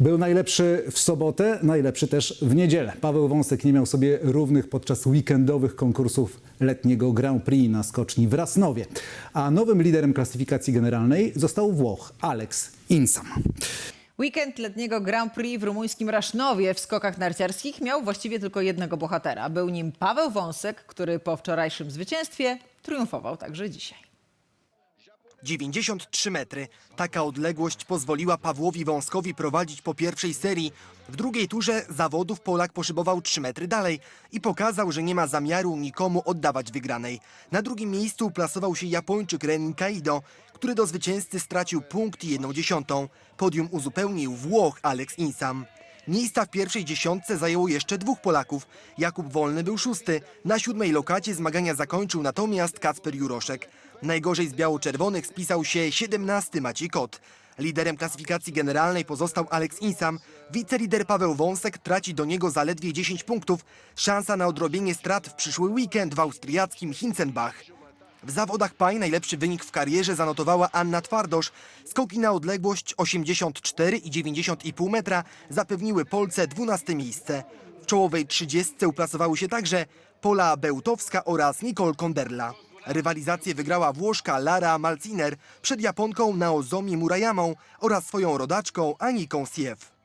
Był najlepszy w sobotę, najlepszy też w niedzielę. Paweł Wąsek nie miał sobie równych podczas weekendowych konkursów letniego Grand Prix na skoczni w Rasnowie. A nowym liderem klasyfikacji generalnej został Włoch Alex Insam. Weekend letniego Grand Prix w rumuńskim Rasznowie w skokach narciarskich miał właściwie tylko jednego bohatera. Był nim Paweł Wąsek, który po wczorajszym zwycięstwie triumfował także dzisiaj. 93 metry. Taka odległość pozwoliła Pawłowi Wąskowi prowadzić po pierwszej serii. W drugiej turze zawodów Polak poszybował 3 metry dalej i pokazał, że nie ma zamiaru nikomu oddawać wygranej. Na drugim miejscu plasował się Japończyk Renin Kaido, który do zwycięzcy stracił punkt i jedną dziesiątą. Podium uzupełnił Włoch Alex Insam. Miejsca w pierwszej dziesiątce zajęło jeszcze dwóch Polaków. Jakub Wolny był szósty. Na siódmej lokacie zmagania zakończył natomiast Kacper Juroszek. Najgorzej z biało-czerwonych spisał się 17 Maciej Kot. Liderem klasyfikacji generalnej pozostał Alex Insam. Wicelider Paweł Wąsek traci do niego zaledwie 10 punktów. Szansa na odrobienie strat w przyszły weekend w austriackim Hinzenbach. W zawodach pań najlepszy wynik w karierze zanotowała Anna Twardosz. Skoki na odległość 84 i 90,5 metra zapewniły Polce 12 miejsce. W czołowej 30 uplasowały się także Pola Bełtowska oraz Nicole Konderla. Rywalizację wygrała Włoszka Lara Malciner przed Japonką Naozomi Murayamą oraz swoją rodaczką Aniką Siew.